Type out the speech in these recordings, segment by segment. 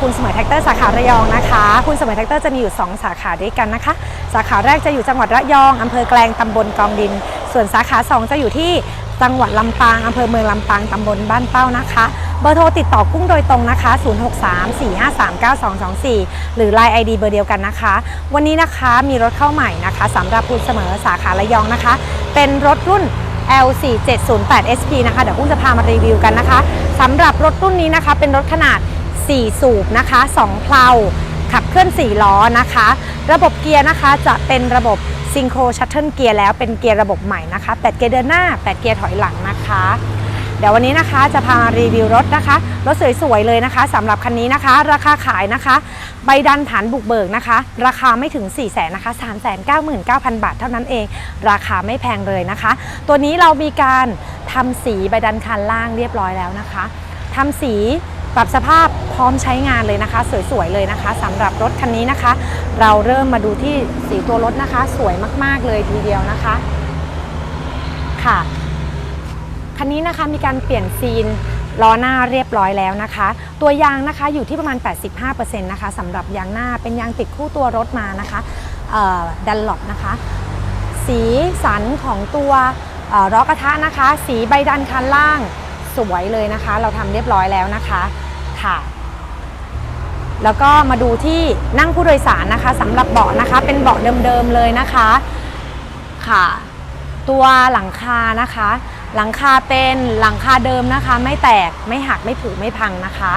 คุณเสมอแท็กเตอร์สาขาระยองนะคะ คุณเสมอแท็กเตอร์จะมีอยู่ 2 สาขาด้วยกันนะคะ สาขาแรกจะอยู่จังหวัดระยองอำเภอแกลงตำบลกองดิน ส่วนสาขา 2 จะอยู่ที่จังหวัดลำปางอำเภอเมืองลำปางตำบลบ้านเป้านะคะ เบอร์โทรติดต่อกุ้งโดยตรงนะคะ 0634539224 หรือ Line ID เบอร์เดียวกันนะคะ วันนี้นะคะมีรถเข้าใหม่นะคะสำหรับคุณเสมอสาขาระยองนะคะ เป็นรถรุ่น L4708 SP นะคะ เดี๋ยวกุ้งจะพามารีวิวกันนะคะสำหรับรถรุ่นนี้นะคะ เป็นรถขนาด 4 สูบนะคะ 2 เพลาขับเคลื่อน 4 ล้อนะคะ ระบบเกียร์นะคะจะเป็นระบบซิงโครชัตเทิลเกียร์แล้วเป็นเกียร์ระบบใหม่นะคะ8เกียร์เดินหน้า 8 เกียร์ถอยหลังนะคะ เดี๋ยววันนี้นะคะจะพามารีวิวรถนะคะรถสวยๆเลยนะคะสำหรับคันนี้นะคะ ราคาขายนะคะ ใบดันฐานบุกเบิกนะคะ ราคาไม่ถึง 4 0 0แสนนะคะ 3 9 9 0 0 0 บาทเท่านั้นเอง ราคาไม่แพงเลยนะคะ ตัวนี้เรามีการทำสีใบดันคันล่างเรียบร้อยแล้วนะคะทำสี ปรับสภาพพร้อมใช้งานเลยนะคะ สวยๆเลยนะคะสำหรับรถคันนี้นะคะ เราเริ่มมาดูที่สีตัวรถนะคะ สวยมากๆเลยทีเดียวนะคะค่ะคันนี้นะคะมีการเปลี่ยนซีนล้อหน้าเรียบร้อยแล้วนะคะ ตัวยางนะคะอยู่ที่ประมาณ 85%นะคะสำหรับยางหน้าเป็นยางติดคู่ตัวรถมานะคะดันหลบนะคะ สีสันของตัวเอ่อล้อกระทะนะคะ สีใบดันคันล่าง สวยเลยนะคะ เราทำเรียบร้อยแล้วนะคะค่ะ แล้วก็มาดูที่นั่งผู้โดยสารนะคะสำหรับเบาะนะคะ เป็นเบาะเดิมๆเลยนะคะค่ะ ตัวหลังคานะคะ หลังคาเป็นหลังคาเดิมนะคะ ไม่แตกไม่หักไม่ผุไม่พังนะคะ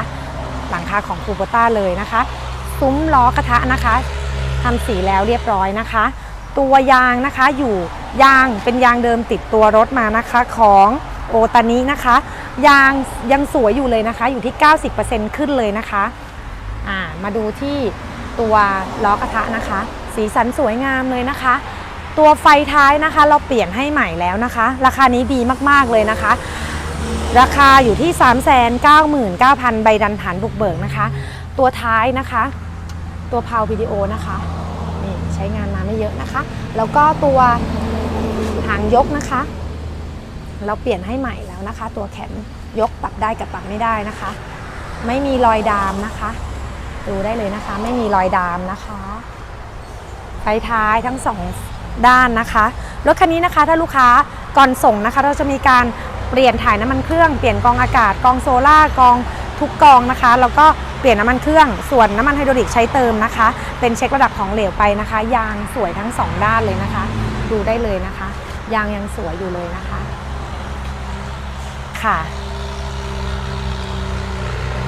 หลังคาของคูโบต้าเลยนะคะ ซุ้มล้อกระทะนะคะทำสีแล้วเรียบร้อยนะคะ ตัวยางนะคะอยู่ยางเป็นยางเดิมติดตัวรถมานะคะของ โอตานินะคะ ยางยังสวยอยู่เลยนะคะ อยู่ที่ 90%ขึ้นเลยนะคะอ่ามาดูที่ตัวล้อกระทะนะคะ สีสันสวยงามเลยนะคะ ตัวไฟท้ายนะคะ เราเปลี่ยนให้ใหม่แล้วนะคะ ราคานี้ดีมากๆเลยนะคะ ราคาอยู่ที่ 399,000 ใบดันฐานบุกเบิกนะคะ ตัวท้ายนะคะ ตัวพาววิดีโอนะคะนี่ใช้งานมาไม่เยอะนะคะ แล้วก็ตัวหางยกนะคะ เราเปลี่ยนให้ใหม่แล้วนะคะ ตัวแขนยกปรับได้กับปรับไม่ได้นะคะ ไม่มีรอยดามนะคะ ดูได้เลยนะคะ ไม่มีรอยดามนะคะไฟท้ายทั้งสองด้านนะคะรถคันนี้นะคะถ้าลูกค้าก่อนส่งนะคะ เราจะมีการเปลี่ยนถ่ายน้ำมันเครื่อง เปลี่ยนกองอากาศกองโซล่ากองทุกกองนะคะ แล้วก็เปลี่ยนน้ำมันเครื่อง ส่วนน้ำมันไฮดรอลิกใช้เติมนะคะ เป็นเช็คระดับของเหลวไปนะคะ ยางสวยทั้งสองด้านเลยนะคะ ดูได้เลยนะคะ ยางยังสวยอยู่เลยนะคะ ค่ะ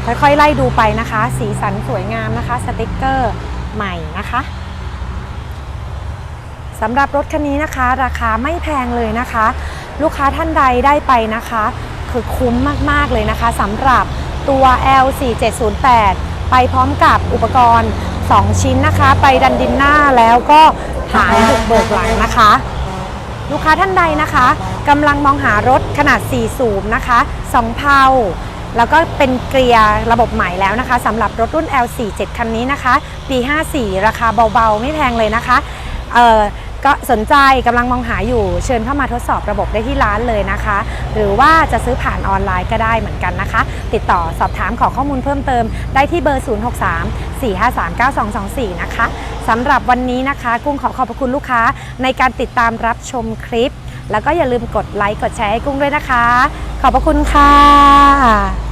ค่อยๆไล่ดูไปนะคะ สีสันสวยงามนะคะ สติกเกอร์ใหม่นะคะสำหรับรถคันนี้นะคะ ราคาไม่แพงเลยนะคะ ลูกค้าท่านใดได้ไปนะคะ คือคุ้มมากๆเลยนะคะสำหรับตัว L4708 ไปพร้อมกับอุปกรณ์ 2 ชิ้นนะคะ ไปดันดินหน้าแล้วก็ฐานบุกเบิกหลังนะคะ ลูกค้าท่านใดนะคะกำลังมองหารถขนาด 4 สูบนะคะ 2 เพาแล้วก็เป็นเกียร์ระบบใหม่แล้วนะคะสำหรับรถรุ่น L47 คันนี้นะคะ ปี 54 ราคาเบาๆ ไม่แพงเลยนะคะ เอ่อ ก็สนใจกำลังมองหาอยู่เชิญเข้ามาทดสอบระบบได้ที่ร้านเลยนะคะ หรือว่าจะซื้อผ่านออนไลน์ก็ได้เหมือนกันนะคะ ติดต่อสอบถามขอข้อมูลเพิ่มเติมได้ที่เบอร์ 063 453 9224 นะคะสำหรับวันนี้นะคะ กุ้งขอขอบพระคุณลูกค้าในการติดตามรับชมคลิป แล้วก็อย่าลืมกดไลค์กดแชร์ให้กุ้งด้วยนะคะ ขอบพระคุณค่ะ